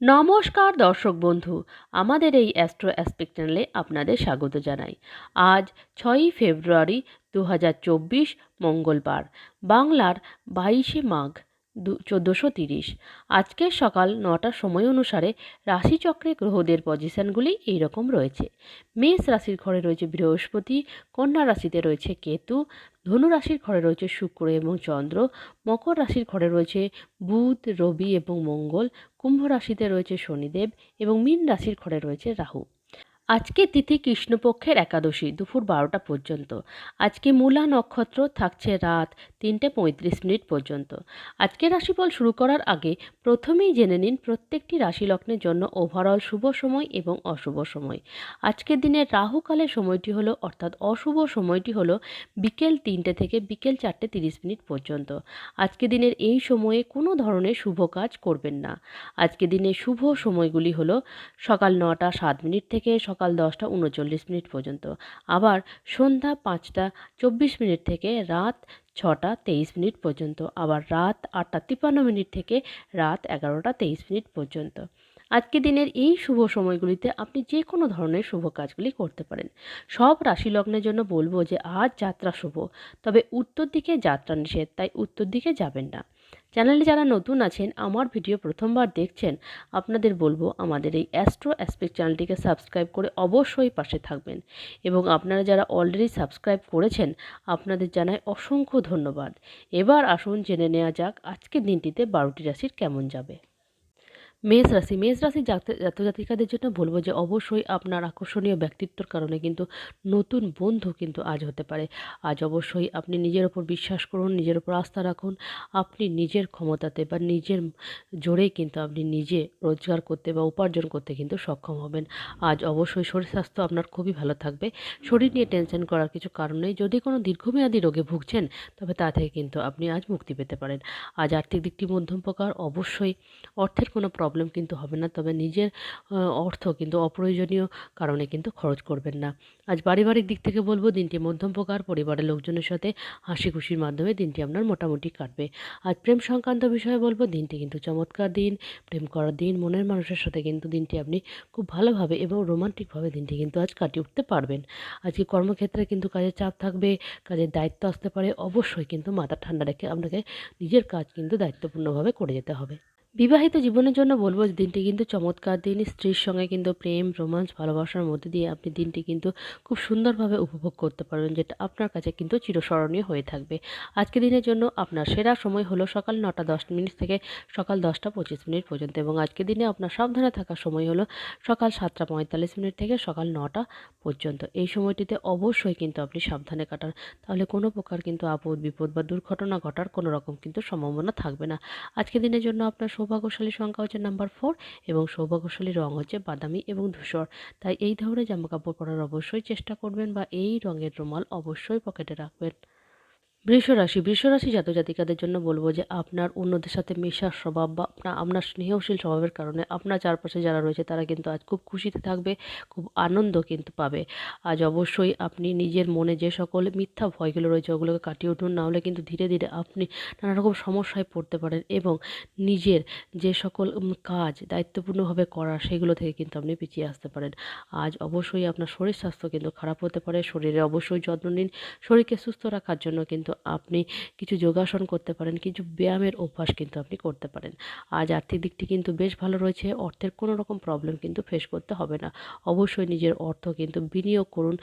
নমস্কার দর্শক বন্ধু, আমাদের এই অ্যাস্ট্রো অ্যাসপেক্ট চ্যানেলে আপনাদের স্বাগত জানাই। আজ ছয়ই ফেব্রুয়ারি দু হাজার চব্বিশ, মঙ্গলবার, বাংলার বাইশে মাঘ চোদ্দোশো তিরিশ। আজকের সকাল নটার সময় অনুসারে রাশিচক্রে গ্রহদের পজিশনগুলি এইরকম রয়েছে। মেষ রাশির ঘরে রয়েছে বৃহস্পতি, কন্যা রাশিতে রয়েছে কেতু ধনু রাশির ঘরে রয়েছে শুক্র এবং চন্দ্র, মকর রাশির ঘরে রয়েছে বুধ, রবি এবং মঙ্গল, কুম্ভ রাশিতে রয়েছে শনিদেব এবং মীন রাশির ঘরে রয়েছে রাহু। আজকে তিথি কৃষ্ণপক্ষের একাদশী, দুপুর বারোটা পর্যন্ত। আজকে মূলা নক্ষত্র থাকছে রাত তিনটে পঁয়ত্রিশ মিনিট পর্যন্ত। আজকে রাশিফল শুরু করার আগে প্রথমেই জেনে নিন প্রত্যেকটি রাশি লগ্নের জন্য ওভারঅল শুভ সময় এবং অশুভ সময়। আজকের দিনের রাহুকালের সময়টি হলো, অর্থাৎ অশুভ সময়টি হলো বিকেল তিনটে থেকে বিকেল চারটে তিরিশ মিনিট পর্যন্ত। আজকে দিনের এই সময়ে কোনো ধরনের শুভ কাজ করবেন না। আজকে দিনের শুভ সময়গুলি হলো সকাল নটা সাত মিনিট থেকে দশটা উনচল্লিশ মিনিট পর্যন্ত। আবার সন্ধ্যা পাঁচটা চব্বিশ মিনিট থেকে রাত ছটা তেইশ মিনিট পর্যন্ত। আবার রাত আটটা তিপ্পান্ন মিনিট থেকে রাত এগারোটা তেইশ মিনিট পর্যন্ত। আজকে দিনের এই শুভ সময়গুলিতে আপনি যে কোনো ধরনের শুভ কাজগুলি করতে পারেন। সব রাশি লগ্নের জন্য বলব যে আজ যাত্রা শুভ, তবে উত্তর দিকে যাত্রা নিষেধ, তাই উত্তর দিকে যাবেন না। চ্যানেলে যারা নতুন আছেন, আমার ভিডিও প্রথমবার দেখছেন, আপনাদের বলব আমাদের এই অ্যাস্ট্রো অ্যাসপেক্ট চ্যানেলটিকে সাবস্ক্রাইব করে অবশ্যই পাশে থাকবেন। এবং আপনারা যারা অলরেডি সাবস্ক্রাইব করেছেন, আপনাদের জানাই অসংখ্য ধন্যবাদ। এবার আসুন জেনে নেওয়া যাক আজকের দিনটিতে বারোটি রাশির কেমন যাবে। মেষ রাশি মেষ রাশি জাতজাতিকাদের জন্য বলব যে অবশ্যই আপনার আকর্ষণীয় ব্যক্তিত্বর কারণে কিন্তু নতুন বন্ধু কিন্তু আজ হতে পারে। আজ অবশ্যই আপনি নিজের ওপর বিশ্বাস করুন, নিজের ওপর আস্থা রাখুন, আপনি নিজের ক্ষমতাতে বা নিজের জোরেই কিন্তু আপনি নিজে রোজগার করতে বা উপার্জন করতে কিন্তু সক্ষম হবেন। আজ অবশ্যই শরীর স্বাস্থ্য আপনার খুবই ভালো থাকবে। শরীর নিয়ে টেনশন করার কিছু কারণ নেই। যদি কোনো দীর্ঘমেয়াদী রোগে ভুগছেন, তবে তা থেকে কিন্তু আপনি আজ মুক্তি পেতে পারেন। আজ আর্থিক দিকটি মধ্যম প্রকার। অবশ্যই অর্থের কোনো প্রবলেম কিন্তু হবে না। তবে নিজের অর্থ কিন্তু অপ্রয়োজনীয় কারণে কিন্তু খরচ করবেন না। আজ পারিবারিক দিক থেকে বলব, দিনটি মধ্যম প্রকার পরিবারের লোকজনের সাথে হাসি খুশির মাধ্যমে দিনটি আপনার মোটামুটি কাটবে। আজ প্রেম সংক্রান্ত বিষয়ে বলব, দিনটি কিন্তু চমৎকার দিন, প্রেম করার দিন, মনের মানুষের সাথে কিন্তু দিনটি আপনি খুব ভালোভাবে এবং রোমান্টিকভাবে দিনটি কিন্তু আজ কাটিয়ে উঠতে পারবেন। আজকে কর্মক্ষেত্রে কিন্তু কাজের চাপ থাকবে, কাজের দায়িত্ব আসতে পারে, অবশ্যই কিন্তু মাথা ঠান্ডা রেখে আপনাকে নিজের কাজ কিন্তু দায়িত্বপূর্ণভাবে করে যেতে হবে। বিবাহিত জীবনের জন্য বলব দিনটি কিন্তু চমৎকার দিন। স্ত্রীর সঙ্গে কিন্তু প্রেম, রোমান্স, ভালোবাসার মধ্যে দিয়ে আপনি দিনটি কিন্তু খুব সুন্দরভাবে উপভোগ করতে পারবেন, যেটা আপনার কাছে কিন্তু চিরস্মরণীয় হয়ে থাকবে। আজকে দিনের জন্য আপনার সেরা সময় হলো সকাল নটা দশ মিনিট থেকে সকাল দশটা পঁচিশ মিনিট পর্যন্ত এবং আজকে দিনে আপনার সাবধানে থাকার সময় হলো সকাল সাতটা পঁয়তাল্লিশ মিনিট থেকে সকাল নটা পর্যন্ত। এই সময়টিতে অবশ্যই কিন্তু আপনি সাবধানে কাটান। তাহলে কোনো প্রকার কিন্তু আপদ বিপদ বা দুর্ঘটনা ঘটার কোনো রকম কিন্তু সম্ভাবনা থাকবে না। আজকে দিনের জন্য আপনার সৌভাগ্যশালী সংখ্যা হচ্ছে নাম্বার ফোর এবং সৌভাগ্যশালী রং হচ্ছে বাদামি এবং ধূসর। তাই এই ধরনের জামাকাপড় পরার অবশ্যই চেষ্টা করবেন বা এই রঙের রুমাল অবশ্যই পকেটে রাখবেন। বৃষরাশি বৃষরাশি জাতক জাতিকাদের জন্য বলব যে আপনার অন্যদের সাথে মেশার স্বভাব বা আপনার আপনার স্নেহশীল স্বভাবের কারণে আপনার চারপাশে যারা রয়েছে তারা কিন্তু আজ খুব খুশিতে থাকবে, খুব আনন্দ কিন্তু পাবে। আজ অবশ্যই আপনি নিজের মনে যে সকল মিথ্যা ভয়গুলো রয়েছে ওগুলোকে কাটিয়ে উঠুন নাহলে কিন্তু ধীরে ধীরে আপনি নানা রকম সমস্যায় পড়তে পারেন এবং নিজের যে সকল কাজ দায়িত্বপূর্ণভাবে করা সেগুলো থেকে কিন্তু আপনি পিছিয়ে আসতে পারেন। আজ অবশ্যই আপনার শরীর স্বাস্থ্য কিন্তু খারাপ হতে পারে, শরীরে অবশ্যই যত্ন নিন, শরীরকে সুস্থ রাখার জন্য কিন্তু আপনি কিছু যোগাসন করতে পারেন, কিছু ব্যায়ামের অভ্যাস কিন্তু আপনি করতে পারেন। আজ আর্থিক দিকটি কিন্তু বেশ ভালো রয়েছে, অর্থের কোনো রকম প্রবলেম কিন্তু ফেস করতে হবে না। অবশ্যই নিজের অর্থ কিন্তু বিনিয়োগ করুন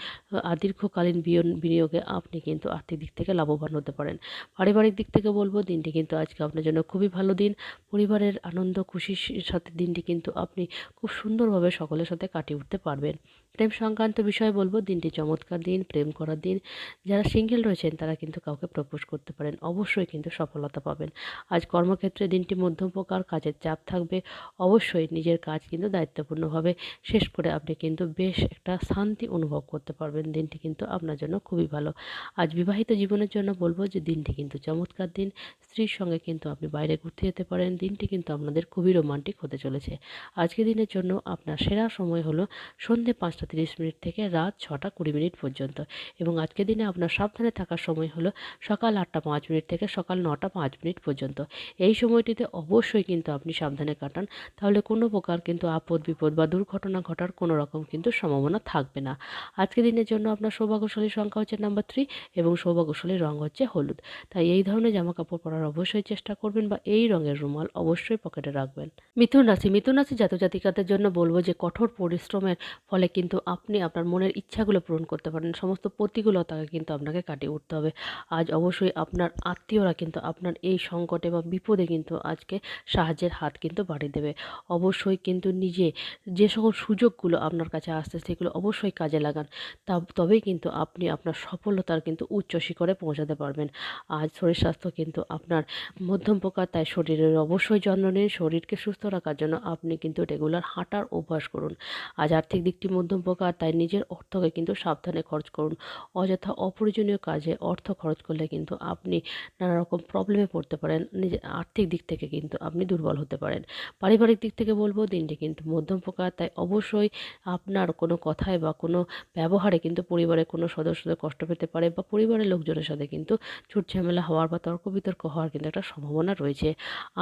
আর দীর্ঘকালীন বিনিয়োগে আপনি কিন্তু আর্থিক দিক থেকে লাভবান হতে পারেন। পারিবারিক দিক থেকে বলব, দিনটি কিন্তু আজকে আপনার জন্য খুবই ভালো দিন। পরিবারের আনন্দ, খুশির সাথে দিনটি কিন্তু আপনি খুব সুন্দরভাবে সকলের সাথে কাটিয়ে উঠতে পারবেন। প্রেম সংক্রান্ত বিষয়ে বলব, দিনটি চমৎকার দিন, প্রেম করার দিন। যারা সিঙ্গেল রয়েছেন, তারা কিন্তু কাউকে প্রপোজ করতে পারেন, অবশ্যই কিন্তু সফলতা পাবেন। আজ কর্মক্ষেত্রে দিনটি মধ্যম প্রকার কাজের চাপ থাকবে, অবশ্যই নিজের কাজ কিন্তু দায়িত্বপূর্ণভাবে শেষ করে আপনি কিন্তু বেশ একটা শান্তি অনুভব করতে পারবেন। দিনটি কিন্তু আপনার জন্য খুবই ভালো। আজ বিবাহিত জীবনের জন্য বলব যে, দিনটি কিন্তু চমৎকার দিন। স্ত্রীর সঙ্গে কিন্তু আপনি বাইরে ঘুরতে যেতে পারেন। দিনটি কিন্তু আপনাদের খুবই রোমান্টিক হতে চলেছে। আজকে দিনের জন্য আপনার সেরা সময় হলো সন্ধে পাঁচটা তিরিশ মিনিট থেকে রাত ছটা কুড়ি মিনিট পর্যন্ত। এবং আজকের দিনে আপনার সাবধানে থাকার সময় হলো সকাল আটটা পাঁচ মিনিট থেকে সকাল নটা পাঁচ মিনিট পর্যন্ত। এই সময়টিতে অবশ্যই কিন্তু আপনি সাবধানে কাটান। তাহলে কোনো প্রকার কিন্তু আপদ বিপদ বা দুর্ঘটনা ঘটার কোনো রকম কিন্তু সম্ভাবনা থাকবে না। আজকে দিনের জন্য আপনার সৌভাগ্যশালী সংখ্যা হচ্ছে নাম্বার থ্রি এবং সৌভাগ্যশালী রং হচ্ছে হলুদ। তাই এই ধরনের জামা কাপড় পরার অবশ্যই চেষ্টা করবেন বা এই রঙের রুমাল অবশ্যই পকেটে রাখবেন। মিথুন রাশি মিথুন রাশি জাতক জাতিকাদের জন্য বলব যে কঠোর পরিশ্রমের ফলে কিন্তু আপনি আপনার মনের ইচ্ছাগুলো পূরণ করতে পারেন। সমস্ত প্রতিকূলতাকে কিন্তু আপনাকে কাটিয়ে উঠতে হবে। আজ অবশ্যই আপনার আত্মীয়রা কিন্তু আপনার এই সংকটে বা বিপদে কিন্তু আজকে সাহায্যের হাত কিন্তু বাড়িয়ে দেবে। অবশ্যই কিন্তু নিজে যে সকল সুযোগগুলো আপনার কাছে আসছে সেগুলো অবশ্যই কাজে লাগান। তা তবেই কিন্তু আপনি আপনার সফলতার কিন্তু উচ্চ শিখরে পৌঁছাতে পারবেন। আজ শরীর স্বাস্থ্য কিন্তু আপনার মধ্যম প্রকার তাই শরীরের অবশ্যই যত্ন নিন। শরীরকে সুস্থ রাখার জন্য আপনি কিন্তু রেগুলার হাঁটার অভ্যাস করুন। আজ আর্থিক দিকটি মধ্যম প্রকার তাই নিজের অর্থকে কিন্তু সাবধানে খরচ করুন। অযথা অপ্রয়োজনীয় কাজে অর্থ খরচ করলে কিন্তু আপনি নানা রকম প্রবলেমে পড়তে পারেন। নিজের আর্থিক দিক থেকে কিন্তু আপনি দুর্বল হতে পারেন। পারিবারিক দিক থেকে বলব, দিনটি কিন্তু মধ্যম প্রকার। তাই অবশ্যই আপনার কোনো কথায় বা কোনো ব্যবহারে কিন্তু পরিবারের কোনো সদস্যদের কষ্ট পেতে পারে বা পরিবারের লোকজনের সাথে কিন্তু ছুট ঝামেলা হওয়ার বা তর্ক বিতর্ক হওয়ার কিন্তু একটা সম্ভাবনা রয়েছে।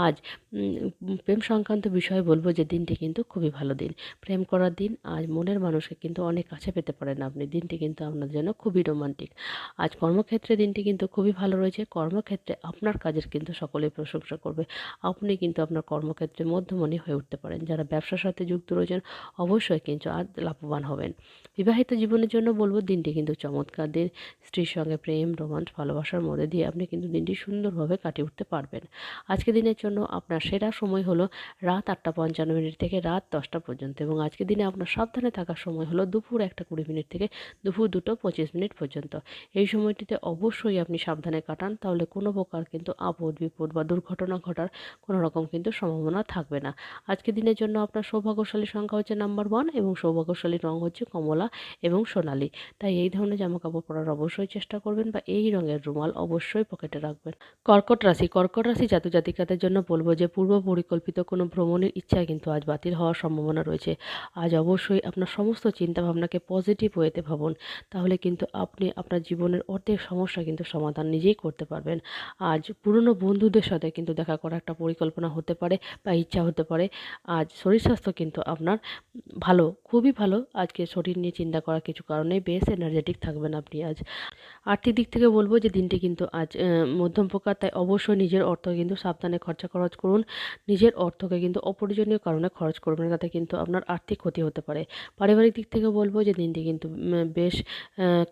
আজ প্রেম সংক্রান্ত বিষয়ে বলব যে দিনটি কিন্তু খুবই ভালো দিন। প্রেম করার দিন, আজ মনের মানুষকে কিন্তু অনেক কাছে পেতে পারেন আপনি। দিনটি কিন্তু আপনার জন্য খুবই রোমান্টিক। আজ কর্মক্ষেত্রে দিনটি কিন্তু খুবই ভালো রয়েছে। কর্মক্ষেত্রে আপনার কাজের কিন্তু সকলেই প্রশংসা করবে। আপনি কিন্তু আপনার কর্মক্ষেত্রে মধ্যমণি হয়ে উঠতে পারেন। যারা ব্যবসার সাথে যুক্ত রয়েছেন, অবশ্যই কিন্তু আজ লাভবান হবেন। বিবাহিত জীবনের জন্য বলব, দিনটি কিন্তু চমৎকার। দিন স্ত্রীর সঙ্গে প্রেম রোমাঞ্চ ভালোবাসার মধ্যে দিয়ে আপনি কিন্তু দিনটি সুন্দরভাবে কাটিয়ে উঠতে পারবেন। আজকে দিনের জন্য আপনার সেরা সময় হলো রাত আটটা পঞ্চান্ন মিনিট থেকে রাত দশটা পর্যন্ত এবং আজকে দিনে আপনার সাবধানে থাকার সময় হলো দুপুর একটা কুড়ি মিনিট থেকে দুপুর দুটো পঁচিশ মিনিট পর্যন্ত। এই সময়টিতে অবশ্যই আপনি সাবধানে কাটান, তাহলে কোনো প্রকার কিন্তু আপদ, বিপদ বা দুর্ঘটনা ঘটার কোনো রকম কিন্তু সম্ভাবনা থাকবে না। আজকে দিনের জন্য আপনার সৌভাগ্যশালী সংখ্যা হচ্ছে নাম্বার ওয়ান এবং সৌভাগ্যশালী রং হচ্ছে কমলা এবং সোনালি। তাই এই ধরনের জামা কাপড় পরার অবশ্যই চেষ্টা করবেন বা এই রঙের রুমাল অবশ্যই পকেটে রাখবেন। কর্কট রাশি কর্কট রাশি জাতক জাতিকাদের জন্য বলব যে, পূর্ব পরিকল্পিত কোনো ভ্রমণের ইচ্ছা কিন্তু আজ বাতিল হওয়ার সম্ভাবনা রয়েছে। আজ অবশ্যই আপনার সমস্ত চিন্তাভাবনাকে পজিটিভ ওয়েতে ভাবুন। তাহলে কিন্তু আপনি আপনার জীবনের অর্ধেক সমস্যা কিন্তু সমাধান নিজেই করতে পারবেন। আজ পুরনো বন্ধুদের সাথে কিন্তু দেখা করার একটা পরিকল্পনা হতে পারে বা ইচ্ছা হতে পারে। আজ শরীর স্বাস্থ্য কিন্তু আপনার ভালো, খুবই ভালো। আজকে শরীর নিয়ে চিন্তা করার কিছু কারণে বেশ এনার্জেটিক থাকবেন আপনি আজ। আর্থিক দিক থেকে বলব যে দিনটি কিন্তু আজ মধ্যম প্রকার। তাই অবশ্যই নিজের অর্থ কিন্তু সাবধানে খরচা খরচ করুন। নিজের অর্থকে কিন্তু অপ্রয়োজনীয় কারণে খরচ করবেন তাতে কিন্তু আপনার আর্থিক ক্ষতি হতে পারে। পারিবারিক দিক থেকে বলব যে দিনটি কিন্তু বেশ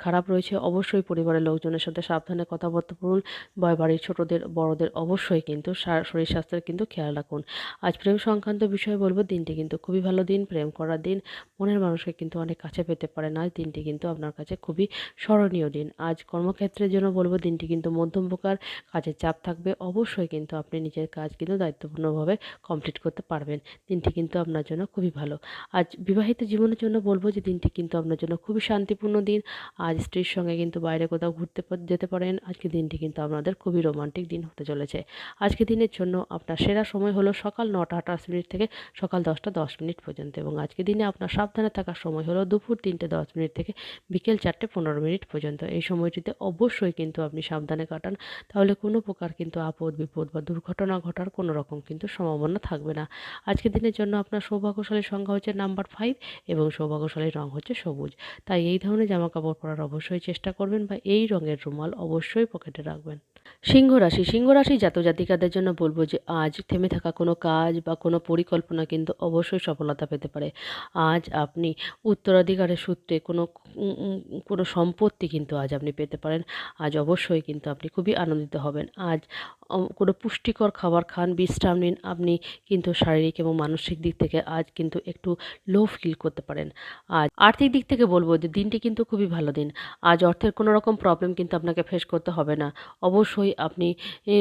খারাপ রয়েছে। অবশ্যই পরিবারের লোকজনের সাথে সাবধানে কথাবার্তা বলুন। বা বাড়ির ছোটোদের, বড়দের অবশ্যই কিন্তু শরীর স্বাস্থ্যের কিন্তু খেয়াল রাখুন। আজ প্রেম সংক্রান্ত বিষয়ে বলব, দিনটি কিন্তু খুবই ভালো দিন, প্রেম করার দিন। মনের মানুষকে কিন্তু অনেক কাছে পেতে পারেন আজ দিনটি কিন্তু আপনার কাছে খুবই স্মরণীয় দিন। আজ কর্মক্ষেত্রের জন্য বলব, দিনটি কিন্তু মধ্যম প্রকার কাজের চাপ থাকবে। অবশ্যই কিন্তু আপনি নিজের কাজ কিন্তু দায়িত্বপূর্ণভাবে কমপ্লিট করতে পারবেন। দিনটি কিন্তু আপনার জন্য খুবই ভালো। আজ বিবাহিত জীবনের জন্য বলব যে দিনটি কিন্তু আপনার জন্য খুবই শান্তিপূর্ণ দিন। আজ স্ত্রীর সঙ্গে কিন্তু বাইরে কোথাও ঘুরতে যেতে পারেন। আজকে দিনটি কিন্তু আপনাদের খুবই রোমান্টিক দিন হতে চলেছে। আজকে দিনের জন্য আপনার সেরা সময় হলো সকাল নটা আঠাশ মিনিট থেকে সকাল দশটা দশ মিনিট পর্যন্ত এবং আজকে দিনে আপনার সাবধানে থাকার সময় হলো দুপুর তিনটে দশ মিনিট থেকে বিকেল চারটে পনেরো মিনিট পর্যন্ত। এই সময়টিতে অবশ্যই কিন্তু আপনি সাবধানে কাটান। তাহলে কোনো প্রকার কিন্তু আপদ বিপদ বা দুর্ঘটনা ঘটার কোনো রকম কিন্তু সম্ভাবনা থাকবে না। আজকের দিনের জন্য আপনার সৌভাগ্যশালী সংখ্যা হচ্ছে নাম্বার ফাইভ এবং সৌভাগ্যশালী রং হচ্ছে সবুজ। তাই এই ধরনের জামা কাপড় পরার অবশ্যই চেষ্টা করবেন বা এই রঙের রুমাল অবশ্যই পকেটে রাখবেন। সিংহ রাশি সিংহ রাশি জাত জাতিকাদের জন্য বলব যে আজ থেমে থাকা কোনো কাজ বা কোনো পরিকল্পনা কিন্তু অবশ্যই সফলতা পেতে পারে। আজ আপনি উত্তরাধিকারের সূত্রে কোনো কোনো সম্পত্তি কিন্তু আজ আপনি পেতে পারেন। আজ অবশ্যই কিন্তু আপনি খুবই আনন্দিত হবেন। আজ কোনো পুষ্টিকর খাবার খান, বিশ্রাম নিন, আপনি কিন্তু শারীরিক এবং মানসিক দিক থেকে আজ কিন্তু একটু লো ফিল করতে পারেন। আজ আর্থিক দিক থেকে বলব যে দিনটি কিন্তু খুবই ভালো দিন। আজ অর্থের কোনো রকম প্রবলেম কিন্তু আপনাকে ফেস করতে হবে না। অবশ্যই আপনি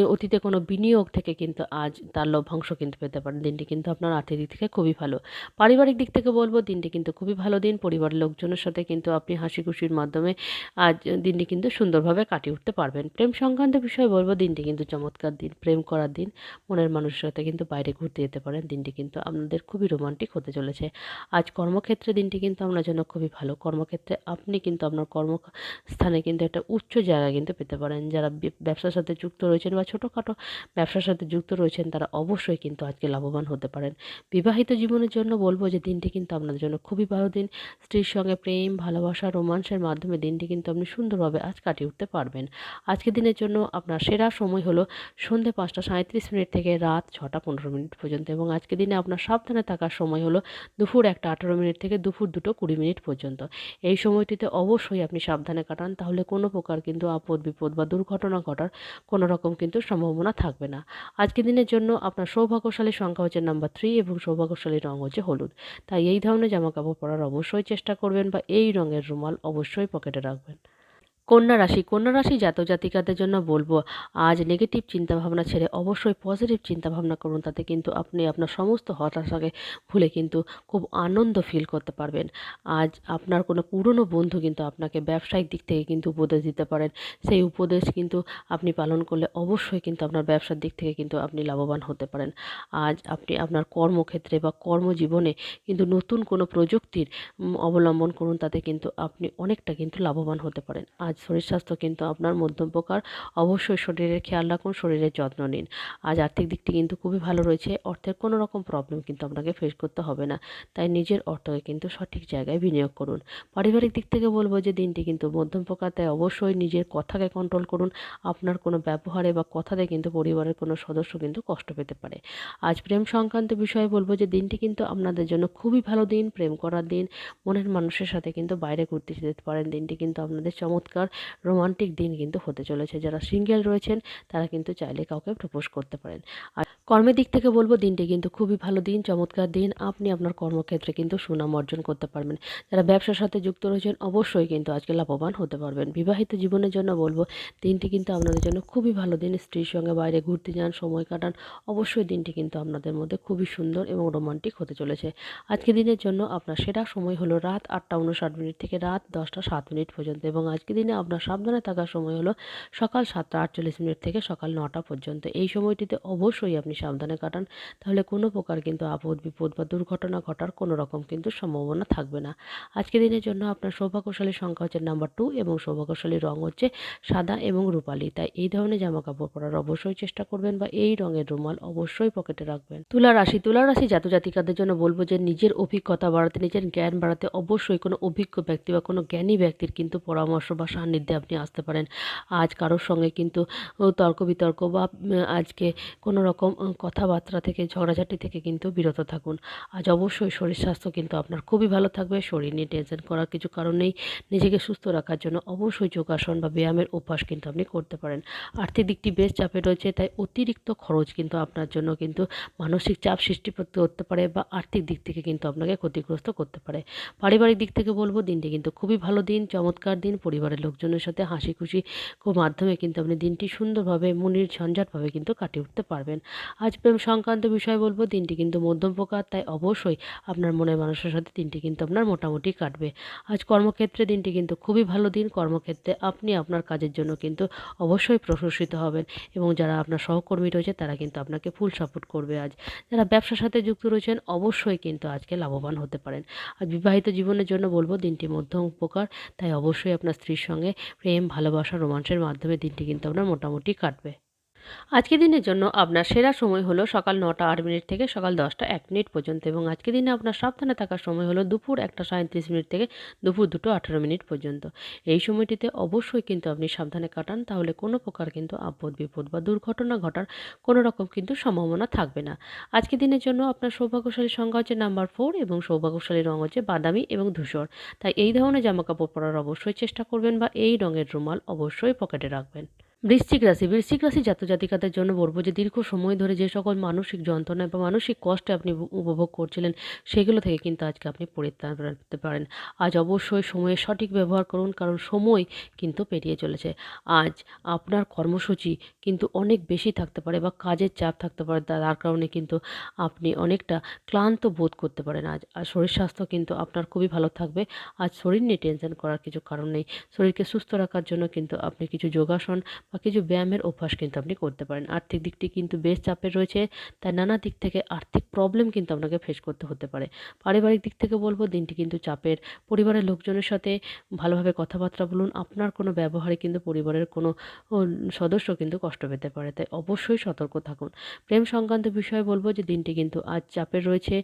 অতীতে কোনো বিনিয়োগ থেকে কিন্তু আজ তার লভ্যাংশ কিন্তু পেতে পারেন। দিনটি কিন্তু আপনার আর্থিক দিক থেকে খুবই ভালো। পারিবারিক দিক থেকে বলব, দিনটি কিন্তু খুবই ভালো দিন। পরিবারের লোকজনের সাথে কিন্তু আপনি হাসি খুশির মাধ্যমে আজ দিনটি কিন্তু সুন্দরভাবে কাটিয়ে উঠতে পারবেন। প্রেম সংক্রান্ত বিষয়ে বলব, দিনটি কিন্তু চমৎকার দিন। প্রেম করার দিন। মনের মানুষের সাথে কিন্তু বাইরে ঘুরতে যেতে পারেন। দিনটি কিন্তু আপনাদের খুবই রোমান্টিক হতে চলেছে। আজ কর্মক্ষেত্রে দিনটি কিন্তু আপনার জন্য খুবই ভালো। কর্মক্ষেত্রে আপনি কিন্তু আপনার কর্মস্থানে কিন্তু একটা উচ্চ জায়গা কিন্তু পেতে পারেন। যারা ব্যবসার সাথে যুক্ত রয়েছেন বা ছোটোখাটো ব্যবসার সাথে যুক্ত রয়েছেন, তারা অবশ্যই কিন্তু আজকে লাভবান হতে পারেন। বিবাহিত জীবনের জন্য বলব যে দিনটি কিন্তু আপনাদের জন্য খুবই ভালো দিন। স্ত্রীর সঙ্গে প্রেম, ভালোবাসা, রোমান্সের মাধ্যমে দিনটি কিন্তু আপনি সুন্দরভাবে আজ কাটিয়ে উঠতে পারবেন। আজকের দিনের জন্য আপনার সেরা সময় হলো সন্ধে পাঁচটা সাঁত্রিশ মিনিট থেকে রাত ছটা পনেরো মিনিট পর্যন্ত এবং আজকের দিনে আপনার সাবধানে থাকার সময় হলো দুপুর একটা আঠারো মিনিট থেকে দুপুর দুটো কুড়ি মিনিট পর্যন্ত। এই সময়টিতে অবশ্যই আপনি সাবধানে কাটান, তাহলে কোনো প্রকার কিন্তু আপদ বিপদ বা দুর্ঘটনা ঘটার কোনো রকম কিন্তু সম্ভাবনা থাকবে না। আজকের দিনের জন্য আপনার সৌভাগ্যশালী সংখ্যা হচ্ছে নাম্বার থ্রি এবং সৌভাগ্যশালী রঙ হচ্ছে হলুদ। তাই এই ধরনের জামাকাপড় পরার অবশ্যই চেষ্টা করবেন বা এই রঙের রুমাল অবশ্যই পকেটে রাখবেন। কন্যা রাশি কন্যা রাশি জাতক জাতিকাদের জন্য বলব, আজ নেগেটিভ চিন্তাভাবনা ছেড়ে অবশ্যই পজিটিভ চিন্তাভাবনা করুন। তাতে কিন্তু আপনি আপনার সমস্ত হতাশাকে ভুলে কিন্তু খুব আনন্দ ফিল করতে পারবেন। আজ আপনার কোনো পুরনো বন্ধু কিন্তু আপনাকে ব্যবসায়িক দিক থেকে কিন্তু উপদেশ দিতে পারেন। সেই উপদেশ কিন্তু আপনি পালন করলে অবশ্যই কিন্তু আপনার ব্যবসার দিক থেকে কিন্তু আপনি লাভবান হতে পারেন। আজ আপনি আপনার কর্মক্ষেত্রে বা কর্মজীবনে কিন্তু নতুন কোনো প্রযুক্তির অবলম্বন করুন। তাতে কিন্তু আপনি অনেকটা কিন্তু লাভবান হতে পারেন। আজ শরীর স্বাস্থ্য কিন্তু আপনার মধ্যম প্রকার। অবশ্যই শরীরের খেয়াল রাখুন, শরীরের যত্ন নিন। আজ আর্থিক দিকটি কিন্তু খুবই ভালো রয়েছে, অর্থের কোনো রকম প্রবলেম কিন্তু আপনাকে ফেস করতে হবে না। তাই নিজের অর্থকে কিন্তু সঠিক জায়গায় বিনিয়োগ করুন। পারিবারিক দিক থেকে বলব যে দিনটি কিন্তু মধ্যম প্রকার, তাই অবশ্যই নিজের কথাকে কন্ট্রোল করুন। আপনার কোনো ব্যবহারে বা কথাতে কিন্তু পরিবারের কোনো সদস্য কিন্তু কষ্ট পেতে পারে। আজ প্রেম সংক্রান্ত বিষয়ে বলব যে দিনটি কিন্তু আপনাদের জন্য খুবই ভালো দিন, প্রেম করার দিন। মনের মানুষের সাথে কিন্তু বাইরে ঘুরতে যেতে পারেন। দিনটি কিন্তু আপনাদের চমৎকার রোমান্টিক দিন কিন্তু হতে চলেছে। যারা সিঙ্গেল রয়েছেন, তারা কিন্তু চাইলে কাউকে প্রপোজ করতে পারেন। আর কর্মের দিক থেকে বলব, দিনটি কিন্তু খুবই ভালো দিন, চমৎকার দিন। আপনি আপনার কর্মক্ষেত্রে কিন্তু সুনাম অর্জন করতে পারবেন। যারা ব্যবসার সাথে যুক্ত রয়েছেন, অবশ্যই কিন্তু আজকে লাভবান হতে পারবেন। বিবাহিত জীবনের জন্য বলব, দিনটি কিন্তু আপনাদের জন্য খুবই ভালো দিন। স্ত্রীর সঙ্গে বাইরে ঘুরতে যান, সময় কাটান, অবশ্যই দিনটি কিন্তু আপনাদের মধ্যে খুবই সুন্দর এবং রোমান্টিক হতে চলেছে। আজকে দিনের জন্য আপনার সেরা সময় হলো রাত আটটা উনষাট মিনিট থেকে রাত দশটা সাত মিনিট পর্যন্ত এবং আজকে দিনে আপনার সাবধানে থাকার সময় হলো সকাল সাতটা আটচল্লিশ মিনিট থেকে সকাল নটা পর্যন্ত। এই সময়টিতে অবশ্যই আপনি সাবধানে কাটান। তাহলে কোনো প্রকার কিন্তু আপদ, বিপদ বা দুর্ঘটনা ঘটার কোনো রকম কিন্তু সম্ভাবনা থাকবে না। আজকে দিনের জন্য আপনার সৌভাগ্যশালী সংখ্যা হচ্ছে নাম্বার টু এবং সৌভাগ্যশালী রং হচ্ছে সাদা এবং রূপালি। তাই এই ধরনের জামা কাপড় পরার অবশ্যই চেষ্টা করবেন বা এই রঙের রুমাল অবশ্যই পকেটে রাখবেন। তুলা রাশি তুলা রাশি জাত জাতিকাদের জন্য বলব যে নিজের অভিজ্ঞতা বাড়াতে, নিজের জ্ঞান বাড়াতে অবশ্যই কোনো অভিজ্ঞ ব্যক্তি বা কোনো জ্ঞানী ব্যক্তির কিন্তু পরামর্শ বা সান্নিধ্যে আপনি আসতে পারেন। আজ কারোর সঙ্গে কিন্তু তর্ক বিতর্ক বা আজকে কোনো রকম কথাবার্তা থেকে, ঝগড়াঝাটি থেকে কিন্তু বিরত থাকুন। আজ অবশ্যই শরীর স্বাস্থ্য কিন্তু আপনার খুবই ভালো থাকবে। শরীর নিয়ে টেনশন করার কিছু কারণ নেই। নিজেকে সুস্থ রাখার জন্য অবশ্যই যোগাসন বা ব্যায়ামের অভ্যাস কিন্তু আপনি করতে পারেন। আর্থিক দিকটি বেশ চাপে রয়েছে, তাই অতিরিক্ত খরচ কিন্তু আপনার জন্য কিন্তু মানসিক চাপ সৃষ্টি করতে পারে বা আর্থিক দিক থেকে কিন্তু আপনাকে ক্ষতিগ্রস্ত করতে পারে। পারিবারিক দিক থেকে বলব, দিনটি কিন্তু খুবই ভালো দিন, চমৎকার দিন। পরিবারের লোকজনের সাথে হাসি খুশি মাধ্যমে কিন্তু আপনি দিনটি সুন্দরভাবে, মনির ঝঞ্ঝাটভাবে কিন্তু কাটিয়ে উঠতে পারবেন। আজ প্রেম সংক্রান্ত বিষয় বলব দিনটি কিন্তু মধ্যম প্রকার, তাই অবশ্যই আপনার মনের মানুষের সাথে দিনটি কিন্তু আপনার মোটামুটি কাটবে। আজ কর্মক্ষেত্রে দিনটি কিন্তু খুবই ভালো দিন, কর্মক্ষেত্রে আপনি আপনার কাজের জন্য কিন্তু অবশ্যই প্রশংসিত হবেন এবং যারা আপনার সহকর্মী রয়েছে, তারা কিন্তু আপনাকে ফুল সাপোর্ট করবে আজ। যারা ব্যবসার সাথে যুক্ত রয়েছেন, অবশ্যই কিন্তু আজকে লাভবান হতে পারেন। আর বিবাহিত জীবনের জন্য বলব, দিনটি মধ্যম উপকার তাই অবশ্যই আপনার স্ত্রীর সঙ্গে প্রেম, ভালোবাসা, রোমাঞ্চের মাধ্যমে দিনটি কিন্তু আপনার মোটামুটি কাটবে। আজকের দিনের জন্য আপনার সেরা সময় হলো সকাল নটা আট মিনিট থেকে সকাল দশটা এক মিনিট পর্যন্ত এবং আজকের দিনে আপনার সাবধানে থাকার সময় হলো দুপুর একটা সাঁত্রিশ মিনিট থেকে দুপুর দুটো আঠারো মিনিট পর্যন্ত। এই সময়টিতে অবশ্যই কিন্তু আপনি সাবধানে কাটান, তাহলে কোনো প্রকার কিন্তু আপদ, বিপদ বা দুর্ঘটনা ঘটার কোনো রকম কিন্তু সম্ভাবনা থাকবে না। আজকের দিনের জন্য আপনার সৌভাগ্যশালী সংখ্যা হচ্ছে নাম্বার ফোর এবং সৌভাগ্যশালী রঙ হচ্ছে বাদামি এবং ধূসর। তাই এই ধরনের জামাকাপড় পরার অবশ্যই চেষ্টা করবেন বা এই রঙের রুমাল অবশ্যই পকেটে রাখবেন। বৃশ্চিক রাশি বৃশ্চিক রাশি জাত জাতিকাদের জন্য বলব যে দীর্ঘ সময় ধরে যে সকল মানসিক যন্ত্রণা বা মানসিক কষ্টে আপনি উপভোগ করছিলেন, সেগুলো থেকে কিন্তু আজকে আপনি পরিত্রাণ পেতে পারেন। আজ অবশ্যই সময়ের সঠিক ব্যবহার করুন, কারণ সময় কিন্তু পেরিয়ে চলেছে। আজ আপনার কর্মসূচি কিন্তু অনেক বেশি থাকতে পারে বা কাজের চাপ থাকতে পারে তার কারণে কিন্তু আপনি অনেকটা ক্লান্ত বোধ করতে পারেন আজ। আর শরীর স্বাস্থ্য কিন্তু আপনার খুবই ভালো থাকবে। আজ শরীর নিয়ে টেনশন করার কিছু কারণ নেই। শরীরকে সুস্থ রাখার জন্য কিন্তু আপনি কিছু যোগাসন বা কিছু ব্যায়ামের অভ্যাস কিন্তু আপনি করতে পারেন। আর্থিক দিকটি কিন্তু বেশ চাপের রয়েছে, তাই নানা দিক থেকে আর্থিক প্রবলেম কিন্তু আপনাকে ফেস করতে হতে পারে। পারিবারিক দিক থেকে বলব, দিনটি কিন্তু চাপের। পরিবারের লোকজনের সাথে ভালোভাবে কথাবার্তা বলুন, আপনার কোনো ব্যবহারে কিন্তু পরিবারের কোনো সদস্য কিন্তু কষ্ট পেতে পারে, তাই অবশ্যই সতর্ক থাকুন। প্রেম সংক্রান্ত বিষয়ে বলব যে, দিনটি কিন্তু আজ চাপের রয়েছে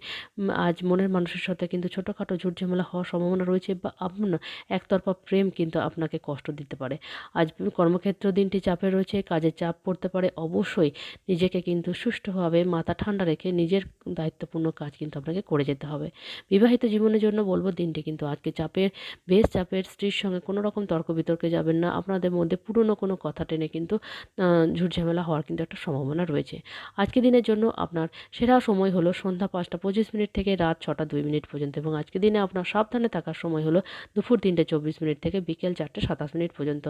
আজ মনের মানুষের সাথে কিন্তু ছোটোখাটো ঝুটঝামেলা হওয়ার সম্ভাবনা রয়েছে বা আপনার একতরফা প্রেম কিন্তু আপনাকে কষ্ট দিতে পারে। আজ কর্মক্ষেত্র দিনটি চাপে রয়েছে কাজের চাপ পড়তে পারে, অবশ্যই নিজেকে কিন্তু সুষ্ঠুভাবে মাথা ঠান্ডা রেখে নিজের দায়িত্বপূর্ণ কাজ কিন্তু আপনাকে করে যেতে হবে। বিবাহিত জীবনের জন্য বলব, দিনটি কিন্তু আজকে চাপের, বেশ চাপের স্ত্রীর সঙ্গে কোনো রকম তর্ক বিতর্কে যাবেন না। আপনাদের মধ্যে পুরনো কোনো কথা টেনে কিন্তু ঝুটঝামেলা হওয়ার কিন্তু একটা সম্ভাবনা রয়েছে। আজকে দিনের জন্য আপনার সেরা সময় হলো সন্ধ্যা পাঁচটা পঁচিশ মিনিট থেকে রাত ছটা দুই মিনিট পর্যন্ত এবং আজকে দিনে আপনার সাবধানে থাকার সময় হলো দুপুর তিনটে চব্বিশ মিনিট থেকে বিকেল চারটে সাতাশ মিনিট পর্যন্ত।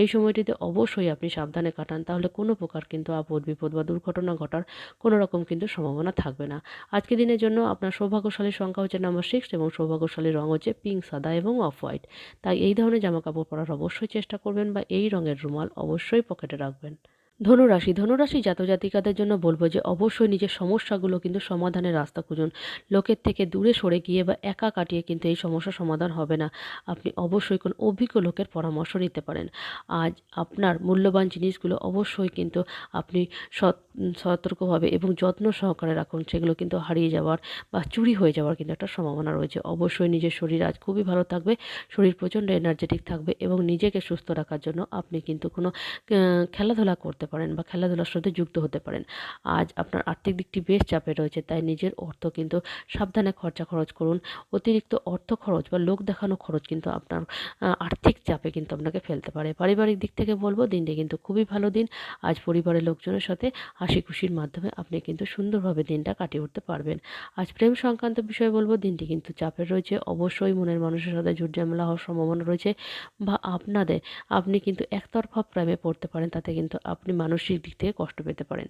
এই সময়টিতে অবশ্যই আপনি সাবধানে কাটান, তাহলে কোনো প্রকার কিন্তু আপদ বিপদ বা দুর্ঘটনা ঘটার কোনো রকম কিন্তু সম্ভাবনা থাকবে না। আজকে দিনের জন্য আপনার সৌভাগ্যশালীর সংখ্যা হচ্ছে নাম্বার সিক্স এবং সৌভাগ্যশালী রং হচ্ছে পিঙ্ক সাদা এবং অফ হোয়াইট তাই এই ধরনের জামা কাপড় পরার অবশ্যই চেষ্টা করবেন বা এই রঙের রুমাল অবশ্যই পকেটে রাখবেন। ধনুরাশি ধনুরাশি জাতজাতিকাদের জন্য বলব যে অবশ্যই নিজের সমস্যাগুলো কিন্তু সমাধানের রাস্তা খুঁজুন। লোকের থেকে দূরে সরে গিয়ে বা একা কাটিয়ে কিন্তু এই সমস্যা সমাধান হবে না। আপনি অবশ্যই কোন অভিজ্ঞ লোকের পরামর্শ নিতে পারেন। আজ আপনার মূল্যবান জিনিসগুলো অবশ্যই কিন্তু আপনি সতর্কভাবে এবং যত্ন সহকারে রাখুন। সেগুলো কিন্তু হারিয়ে যাওয়ার বা চুরি হয়ে যাওয়ার কিন্তু একটা সম্ভাবনা রয়েছে। অবশ্যই নিজের শরীর আজ খুবই ভালো থাকবে, শরীর প্রচণ্ড এনার্জেটিক থাকবে এবং নিজেকে সুস্থ রাখার জন্য আপনি কিন্তু কোনো খেলাধুলা করতে পারেন বা খেলাধুলার সাথে যুক্ত হতে পারেন। আজ আপনার আর্থিক দিকটি বেশ চাপে রয়েছে, তাই নিজের অর্থ কিন্তু সাবধানে খরচা খরচ করুন। অতিরিক্ত অর্থ খরচ বা লোক দেখানো খরচ কিন্তু আপনার আর্থিক চাপে কিন্তু আপনাকে ফেলতে পারে। পারিবারিক দিক থেকে বলব, দিনটি কিন্তু খুবই ভালো দিন। আজ পরিবারের লোকজনের সাথে হাসি খুশির মাধ্যমে আপনি কিন্তু সুন্দরভাবে দিনটা কাটিয়ে উঠতে পারবেন। আজ প্রেম সংক্রান্ত বিষয়ে বলব, দিনটি কিন্তু চাপের রয়েছে। অবশ্যই মনের মানুষের সাথে ঝুটঝামেলা হওয়ার সম্ভাবনা রয়েছে বা আপনাদের, আপনি কিন্তু একতরফা প্রেমে পড়তে পারেন, তাতে কিন্তু আপনি মানসিক দিক থেকে কষ্ট পেতে পারেন।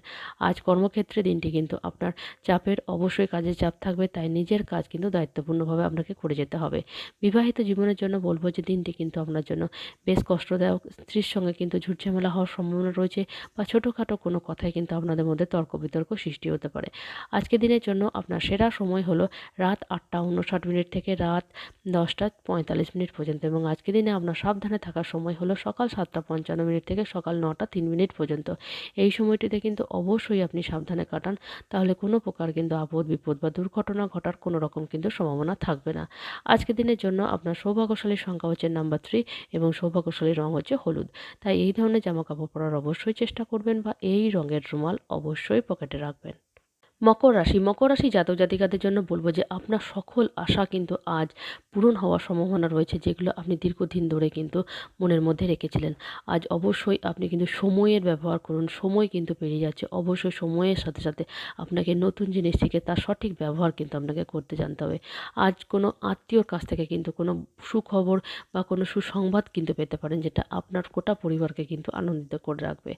আজ কর্মক্ষেত্রে দিনটি কিন্তু আপনার চাপের অবশ্যই কাজের চাপ থাকবে, তাই নিজের কাজ কিন্তু দায়িত্বপূর্ণভাবে আপনাকে করে যেতে হবে। বিবাহিত জীবনের জন্য বলব যে দিনটি কিন্তু আপনার জন্য বেশ কষ্টদায়ক। স্ত্রীর সঙ্গে কিন্তু ঝুটঝামেলা হওয়ার সম্ভাবনা রয়েছে বা ছোটোখাটো কোনো কথায় কিন্তু আপনাদের মধ্যে তর্ক বিতর্ক সৃষ্টি হতে পারে। আজকে দিনের জন্য আপনার সেরা সময় হলো রাত আটটা উনষাট মিনিট থেকে রাত দশটা পঁয়তাল্লিশ মিনিট পর্যন্ত এবং আজকে দিনে আপনার সাবধানে থাকার সময় হলো সকাল সাতটা পঞ্চান্ন মিনিট থেকে সকাল নটা তিন মিনিট পর্যন্ত। এই সময়টিতে কিন্তু অবশ্যই আপনি সাবধানে কাটান। তাহলে কোনো প্রকার কিন্তু আপদ বিপদ বা দুর্ঘটনা ঘটার কোনো রকম কিন্তু সম্ভাবনা থাকবে না। আজকের দিনের জন্য আপনার সৌভাগ্যশালী সংখ্যা হচ্ছে নাম্বার থ্রি এবং সৌভাগ্যশালী রং হচ্ছে হলুদ। তাই এই ধরনের জামা কাপড় পরার অবশ্যই চেষ্টা করবেন বা এই রঙের রুমাল অবশ্যই পকেটে রাখবেন। মকর রাশি মকর রাশি জাতক জাতিকাদের জন্য বলব যে আপনার সকল আশা কিন্তু আজ পূরণ হওয়ার সম্ভাবনা রয়েছে, যেগুলো আপনি দীর্ঘদিন ধরে কিন্তু মনের মধ্যে রেখেছিলেন। আজ অবশ্যই আপনি কিন্তু সময়ের ব্যবহার করুন, সময় কিন্তু পেরিয়ে যাচ্ছে। অবশ্যই সময়ের সাথে সাথে আপনাকে নতুন জিনিস শিখে তার সঠিক ব্যবহার কিন্তু আপনাকে করতে জানতে হবে। আজ কোনো আত্মীয়র কাছ থেকে কিন্তু কোনো সুখবর বা কোনো সুসংবাদ কিন্তু পেতে পারেন, যেটা আপনার গোটা পরিবারকে কিন্তু আনন্দিত করে রাখবে।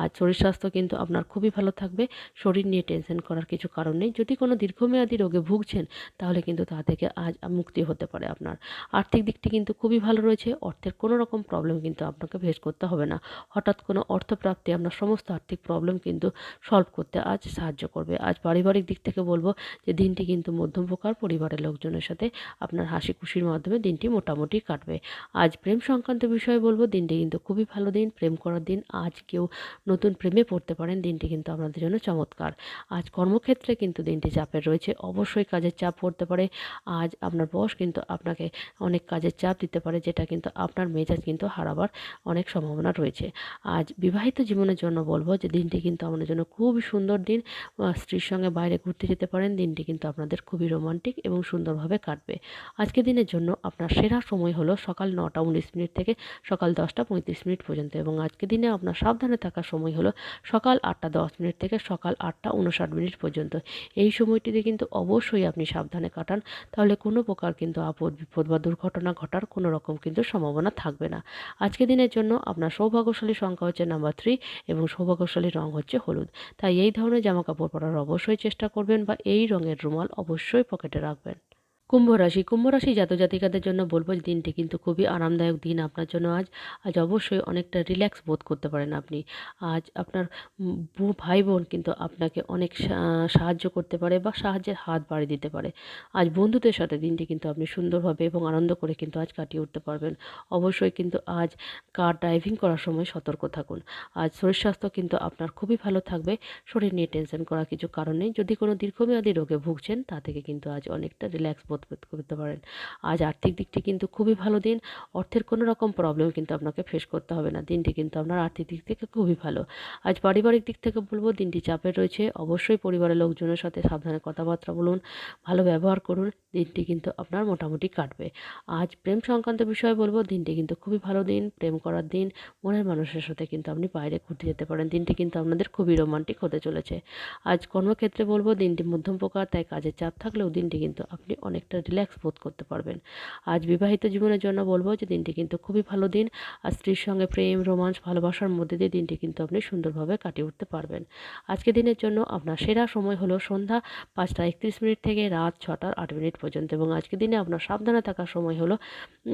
আজ শরীর স্বাস্থ্য কিন্তু আপনার খুবই ভালো থাকবে। শরীর নিয়ে টেনশন করা করার কিছু কারণ নেই। যদি কোনো দীর্ঘমেয়াদী রোগে ভুগছেন, তাহলে কিন্তু তা থেকে আজ মুক্তি হতে পারে আপনার। আর্থিক দিকটি কিন্তু খুবই ভালো রয়েছে। অর্থের কোনো রকম প্রবলেম কিন্তু আপনাকে ফেস করতে হবে না। হঠাৎ কোনো অর্থপ্রাপ্তি আপনার সমস্ত আর্থিক প্রবলেম কিন্তু সলভ করতে আজ সাহায্য করবে। আজ পারিবারিক দিক থেকে বলব যে, দিনটি কিন্তু মধ্যম প্রকার পরিবারের লোকজনের সাথে আপনার হাসি খুশির মাধ্যমে দিনটি মোটামুটি কাটবে। আজ প্রেম সংক্রান্ত বিষয়ে বলব, দিনটি কিন্তু খুবই ভালো দিন। প্রেম করার দিন আজ কেউ নতুন প্রেমে পড়তে পারেন। দিনটি কিন্তু আপনাদের জন্য চমৎকার। আজ কর্ম কর্মক্ষেত্রে কিন্তু দিনটি চাপের রয়েছে। অবশ্যই কাজের চাপ পড়তে পারে। আজ আপনার বস কিন্তু আপনাকে অনেক কাজের চাপ দিতে পারে, যেটা কিন্তু আপনার মেজাজ কিন্তু হারাবার অনেক সম্ভাবনা রয়েছে। আজ বিবাহিত জীবনের জন্য বলব যে, দিনটি কিন্তু আমাদের জন্য খুবই সুন্দর দিন। স্ত্রীর সঙ্গে বাইরে ঘুরতে যেতে পারেন। দিনটি কিন্তু আপনাদের খুবই রোমান্টিক এবং সুন্দরভাবে কাটবে। আজকের দিনের জন্য আপনার সেরা সময় হলো সকাল নটা উনিশ মিনিট থেকে সকাল দশটা পঁয়ত্রিশ মিনিট পর্যন্ত এবং আজকের দিনে আপনার সাবধানে থাকার সময় হলো সকাল আটটা দশ মিনিট থেকে সকাল আটটা উনষাট মিনিট পর্যন্ত। এই সময়টিতে কিন্তু অবশ্যই আপনি সাবধানে কাটান, তাহলে কোনো প্রকার কিন্তু আপদ বিপদ বা দুর্ঘটনা ঘটার কোনো রকম কিন্তু সম্ভাবনা থাকবে না। আজকে দিনের জন্য আপনার সৌভাগ্যশালী সংখ্যা হচ্ছে নাম্বার থ্রি এবং সৌভাগ্যশালী রং হচ্ছে হলুদ। তাই এই ধরনের জামা কাপড় পরার অবশ্যই চেষ্টা করবেন বা এই রঙের রুমাল অবশ্যই পকেটে রাখবেন। কুম্ভ রাশি কুম্ভ রাশি জাতক জাতিকাদের জন্য বলব দিনটি কিন্তু খুবই আরামদায়ক দিন আপনার জন্য আজ। আজ অবশ্যই অনেকটা রিল্যাক্স বোধ করতে পারেন আপনি। আজ আপনার ভাই বোন কিন্তু আপনাকে অনেক সাহায্য করতে পারে বা সাহায্যের হাত বাড়িয়ে দিতে পারে। আজ বন্ধুদের সাথে দিনটি কিন্তু আপনি সুন্দরভাবে এবং আনন্দ করে কিন্তু আজ কাটিয়ে উঠতে পারবেন। অবশ্যই কিন্তু আজ কার ড্রাইভিং করার সময় সতর্ক থাকুন। আজ শরীর স্বাস্থ্য কিন্তু আপনার খুবই ভালো থাকবে। শরীর নিয়ে টেনশন করার কিছু কারণ নেই। যদি কোনো দীর্ঘমেয়াদী রোগে ভুগছেন তা থেকে কিন্তু আজ অনেকটা রিল্যাক্স বোধ করতে- করতে পারেন। আজ আর্থিক দিকটি কিন্তু খুবই ভালো দিন। অর্থের কোনো রকম প্রবলেম কিন্তু আপনাকে ফেস করতে হবে না। দিনটি কিন্তু আপনার আর্থিক দিক থেকে খুবই ভালো। আজ পারিবারিক দিক থেকে বলব, দিনটি চাপের রয়েছে। অবশ্যই পরিবারের লোকজনের সাথে সাবধানে কথাবার্তা বলুন, ভালো ব্যবহার করুন। দিনটি কিন্তু আপনার মোটামুটি কাটবে। আজ প্রেম সংক্রান্ত বিষয়ে বলব, দিনটি কিন্তু খুবই ভালো দিন, প্রেম করার দিন। মনের মানুষের সাথে কিন্তু আপনি বাইরে ঘুরতে যেতে পারেন। দিনটি কিন্তু আপনাদের খুবই রোমান্টিক হতে চলেছে। আজ কর্মক্ষেত্রে বলব, দিনটি মধ্যম প্রকার, তাই কাজের চাপ থাকলেও দিনটি কিন্তু আপনি অনেকটা রিল্যাক্স বোধ করতে পারবেন। আজ বিবাহিত জীবনের জন্য বলব যে দিনটি কিন্তু খুবই ভালো দিন। আর স্ত্রীর সঙ্গে প্রেম, রোমাঞ্চ, ভালোবাসার মধ্যে দিয়ে দিনটি কিন্তু আপনি সুন্দরভাবে কাটিয়ে উঠতে পারবেন। আজকে দিনের জন্য আপনার সেরা সময় হলো সন্ধ্যা পাঁচটা একত্রিশ মিনিট থেকে রাত ছটার আট মিনিট পর্যন্ত। এবং আজকে দিনে আপনার সাবধানে থাকার সময় হলো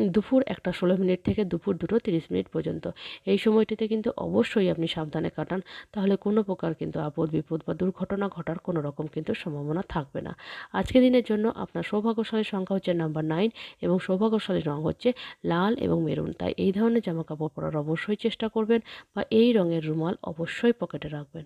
দুপুর একটা ষোলো মিনিট থেকে দুপুর দুটো তিরিশ মিনিট পর্যন্ত। এই সময়টিতে কিন্তু অবশ্যই আপনি সাবধানে কাটান। তাহলে কোনো প্রকার কিন্তু আপদ বিপদ বা দুর্ঘটনা ঘটার কোনো রকম কিন্তু সম্ভাবনা থাকবে না। আজকের দিনের জন্য আপনার সৌভাগ্যশালী সংখ্যা হচ্ছে নাম্বার নাইন এবং সৌভাগ্যশালীর রঙ হচ্ছে লাল এবং মেরুন। তাই এই ধরনের জামা কাপড় পরার অবশ্যই চেষ্টা করবেন বা এই রঙের রুমাল অবশ্যই পকেটে রাখবেন।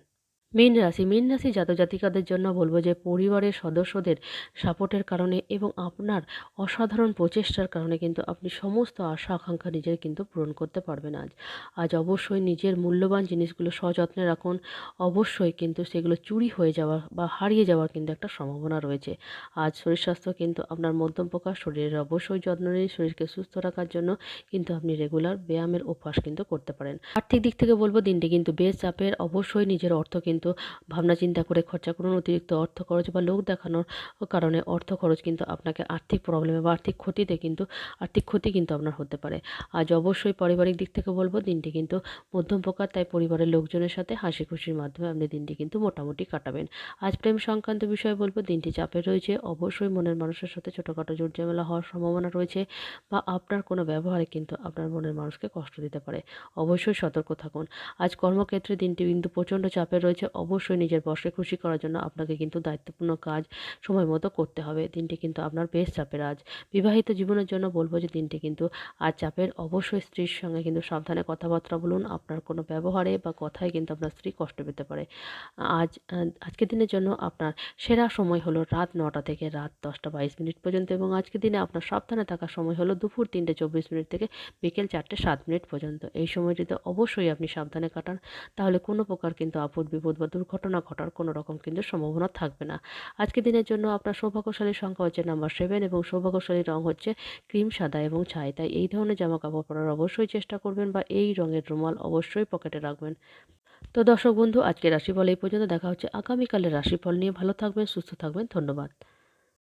মীন রাশি মীন রাশি জাতক জাতিকাদের জন্য বলব যে পরিবারের সদস্যদের সাপোর্টের কারণে এবং আপনার অসাধারণ প্রচেষ্টার কারণে কিন্তু আপনি সমস্ত আশা, আকাঙ্ক্ষা নিজের কিন্তু পূরণ করতে পারবেন আজ। আজ অবশ্যই নিজের মূল্যবান জিনিসগুলো সযত্নে রাখুন। অবশ্যই কিন্তু সেগুলো চুরি হয়ে যাওয়া বা হারিয়ে যাওয়ার কিন্তু একটা সম্ভাবনা রয়েছে। আজ শরীর স্বাস্থ্য কিন্তু আপনার মধ্যম প্রকার, শরীরের অবশ্যই যত্ন নিন, শরীরকে সুস্থ রাখার জন্য কিন্তু আপনি রেগুলার ব্যায়ামের অভ্যাস কিন্তু করতে পারেন। আর্থিক দিক থেকে বলব দিনটি কিন্তু বেশ চাপের। অবশ্যই নিজের অর্থ কিন্তু ভাবনা চিন্তা করে খরচা করুন অতিরিক্ত অর্থ খরচ বা লোক দেখানোর কারণে অর্থ খরচ কিন্তু আপনাকে আর্থিক প্রবলেমে বা আর্থিক ক্ষতিতে কিন্তু, আর্থিক ক্ষতি কিন্তু আপনার হতে পারে। আজ অবশ্যই পারিবারিক দিক থেকে বলব, দিনটি কিন্তু মধ্যম প্রকার তাই পরিবারের লোকজনের সাথে হাসি খুশির মাধ্যমে আপনি দিনটি কিন্তু মোটামুটি কাটাবেন। আজ প্রেম সংক্রান্ত বিষয়ে বলব, দিনটি চাপে রয়েছে, অবশ্যই মনের মানুষের সাথে ছোটোখাটো জোর ঝামেলা হওয়ার সম্ভাবনা রয়েছে বা আপনার কোনো ব্যবহারে কিন্তু আপনার মনের মানুষকে কষ্ট দিতে পারে। অবশ্যই সতর্ক থাকুন। আজ কর্মক্ষেত্রে দিনটি কিন্তু প্রচণ্ড চাপে রয়েছে অবশ্যই নিজের বসকে খুশি করার জন্য আপনাকে কিন্তু দায়িত্বপূর্ণ কাজ সময় মতো করতে হবে। দিনটি কিন্তু আপনার বেশ চাপের আজ। বিবাহিত জীবনের জন্য বলব যে দিনটি কিন্তু আজ চাপের। অবশ্যই স্ত্রীর সঙ্গে কিন্তু সাবধানে কথাবার্তা বলুন, আপনার কোনো ব্যবহারে বা কথায় কিন্তু আপনার স্ত্রী কষ্ট পেতে পারে। আজ, আজকের দিনের জন্য আপনার সেরা সময় হলো রাত নটা থেকে রাত দশটা বাইশ মিনিট পর্যন্ত এবং আজকের দিনে আপনার সাবধানে থাকার সময় হলো দুপুর তিনটে চব্বিশ মিনিট থেকে বিকেল চারটে সাত মিনিট পর্যন্ত। এই সময়টিতে অবশ্যই আপনি সাবধানে কাটান। তাহলে কোনো প্রকার কিন্তু আপদ বিপদ বা দুর্ঘটনা ঘটার কোনো রকম কিন্তু সম্ভাবনা থাকবে না। আজকে দিনের জন্য আপনার সৌভাগ্যশালী সংখ্যা হচ্ছে নাম্বার সেভেন এবং সৌভাগ্যশালী রং হচ্ছে ক্রিম সাদা এবং ছাই। তাই এই ধরনের জামা কাপড় পরার অবশ্যই চেষ্টা করবেন বা এই রঙের রুমাল অবশ্যই পকেটে রাখবেন। তো দর্শক বন্ধু আজকে রাশিফল এই পর্যন্ত। দেখা হচ্ছে আগামীকালের রাশিফল নিয়ে। ভালো থাকবেন, সুস্থ থাকবেন। ধন্যবাদ।